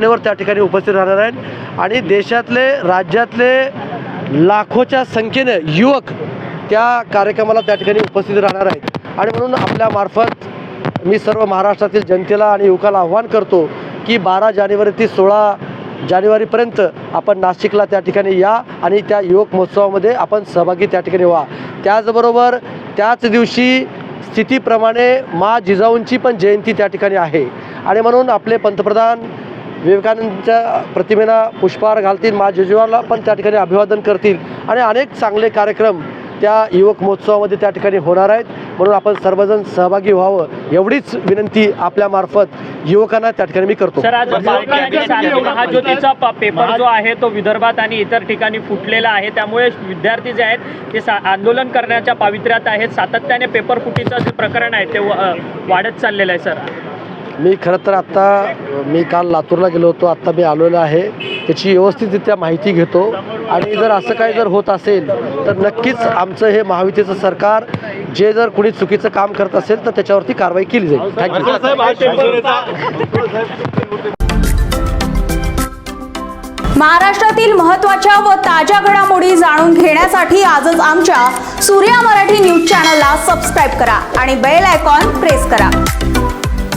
मान्यवर त्या ठिकाणी उपस्थित राहणार आहेत. आणि देशातले राज्यातले लाखोच्या संख्येने युवक त्या कार्यक्रमाला त्या ठिकाणी उपस्थित राहणार आहेत. आणि म्हणून आपल्यामार्फत मी सर्व महाराष्ट्रातील जनतेला आणि युवकाला आव्हान करतो की बारा जानेवारी ते सोळा जानेवारीपर्यंत आपण नाशिकला त्या ठिकाणी या आणि त्या युवक महोत्सवामध्ये आपण सहभागी त्या ठिकाणी व्हा. त्याचबरोबर त्याच दिवशी स्थितीप्रमाणे मा जिजाऊंची पण जयंती त्या ठिकाणी आहे. आणि म्हणून आपले पंतप्रधान विवेकानंदच्या प्रतिमेला पुष्पहार घालतील मा जिजाऊला पण त्या ठिकाणी अभिवादन करतील. आणि अनेक चांगले कार्यक्रम त्या युवक महोत्सवामध्ये त्या ठिकाणी होणार आहेत. म्हणून आपण सर्वजण सहभागी व्हावं एवढीच विनंती आपल्यामार्फत युवकांना त्या ठिकाणी मी करतो. सर आज सांगली महाज्योतीचा प- पेपर जो आहे तो विदर्भात आणि इतर ठिकाणी फुटलेला आहे. त्यामुळे विद्यार्थी जे आहेत ते सा- आंदोलन करण्याच्या पावित्र्यात आहेत. सातत्याने पेपर फुटीचं जे प्रकरण आहे ते वाढत चाललेलं आहे सर. मी खरं तर आत्ता मी काल लातूरला गेलो होतो आत्ता मी आलेलो आहे. त्याची व्यवस्थितरित्या माहिती घेतो. आणि जर असं काही जर होत असेल तर नक्कीच आमचं हे महायुतीचं सरकार जे जर कुणी चुकीचं काम करत असेल तर त्याच्यावरती कारवाई केली जाईल. थँक्यू महाराष्ट्रातील महत्त्वाच्या व ताज्या घडामोडी जाणून घेण्यासाठी आजच आमच्या सूर्या मराठी न्यूज चॅनलला सबस्क्राईब करा आणि बेल आयकॉन प्रेस करा.